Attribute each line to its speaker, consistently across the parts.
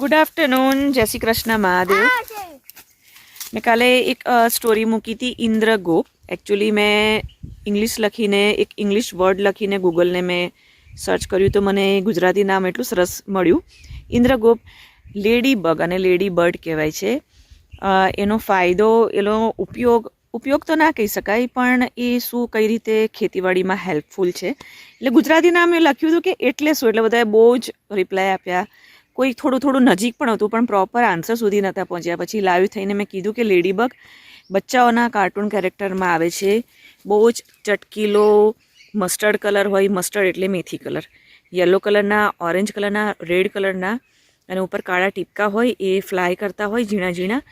Speaker 1: Good afternoon જય શ્રી કૃષ્ણ મહાદેવ મેં કાલે એક સ્ટોરી મૂકી હતી ઇન્દ્ર ગોપ એકચ્યુઅલી મેં ઇંગ્લિશ લખીને એક ઇંગ્લિશ વર્ડ લખીને ગૂગલને મેં સર્ચ કર્યું તો મને ગુજરાતી નામ એટલું સરસ મળ્યું. ઇન્દ્ર ગોપ લેડી બગ અને લેડી બર્ડ કહેવાય છે. એનો ફાયદો એનો ઉપયોગ ઉપયોગ તો ના કહી શકાય પણ એ શું કઈ રીતે ખેતીવાડીમાં હેલ્પફુલ છે. એટલે ગુજરાતી નામ એ લખ્યું હતું કે એટલે શું એટલે બધાએ બહુ જ રિપ્લાય આપ્યા. કોઈ થોડું થોડું નજીક પણ હતું, પણ પ્રોપર આન્સર સુધી નહોતા પહોંચ્યા. પછી લાઈવ થઈને મેં કીધું કે લેડીબગ બચ્ચાઓના કાર્ટૂન કેરેક્ટરમાં આવે છે. બહુ જ ચટકીલો મસ્ટર્ડ કલર હોય મસ્ટર્ડ એટલે મેથી કલર યલો કલરના ઓરેન્જ કલરના રેડ કલરના અને ઉપર કાળા ટીપકા હોય, એ ફ્લાય કરતા હોય ઝીણા ઝીણા.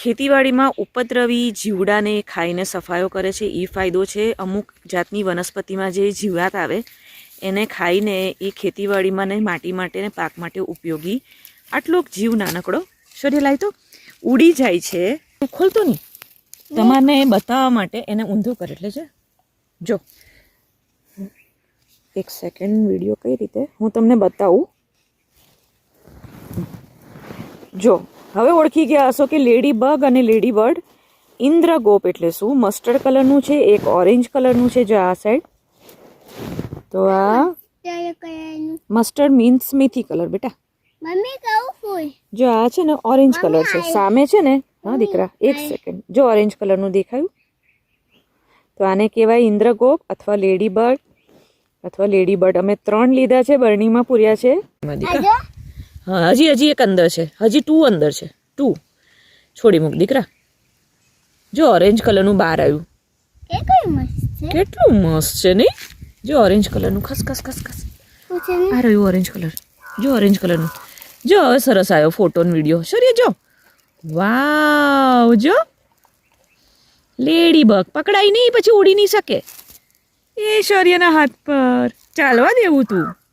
Speaker 1: ખેતીવાડીમાં ઉપદ્રવી જીવડાને ખાઈને સફાયો કરે છે એ ફાયદો છે. અમુક જાતની વનસ્પતિમાં જે જીવાત આવે એને ખાઈને એ ખેતીવાડીમાં ને માટી માટે ને પાક માટે ઉપયોગી. આટલો જીવ નાનકડો. શરીર લાય તો ઉડી જાય છે. ખોલતો નહીં. તમારને બતાવવા માટે એને ઊંધું કરે એટલે છે. જો. એક સેકન્ડ વીડિયો કઈ રીતે? હું તમને બતાવું. જો. હવે ઓળખી ગયા હશો કે લેડી બગ અને લેડી બર્ડ ઇન્દ્રગોપ એટલે શું? મસ્ટર્ડ કલરનું છે એક ઓરેન્જ કલરનું છે જો આ સાઈડ તો આ મસ્ટર્ડ મીન્સ મેથી કલર બેટા.
Speaker 2: મમ્મી કહું ફૂલ.
Speaker 1: જો આ છે ને ઓરેન્જ કલર છે. સામે છે ને હા દીકરા એક સેકન્ડ જો ઓરેન્જ કલરનું દેખાયું. તો આને કહેવાય ઇન્દ્રગોપ અથવા લેડી બર્ડ અથવા લેડી બર્ડ અમે ત્રણ લીધા છે બરણીમાં પૂર્યા છે. હા હજી હજી એક અંદર છે. હજી ટુ અંદર છે. ટુ છોડી મૂક દીકરા. જો ઓરેન્જ કલરનું બહાર આવ્યું. કેટલું મસ્ત છે નહીં? જો ઓરેન્જ કલરનું ખસ ખસ ખસ ખસ. આ રહ્યું ઓરેન્જ કલર જો ઓરેન્જ કલરનું જો હવે સરસ આવ્યો ફોટો વીડિયો શરીએ જો. વાવ જો. લેડી બગ પકડાઈ નહીં પછી ઉડી નહીં શકે. એ શૌર્યના હાથ પર. ચાલવા દેવું તું.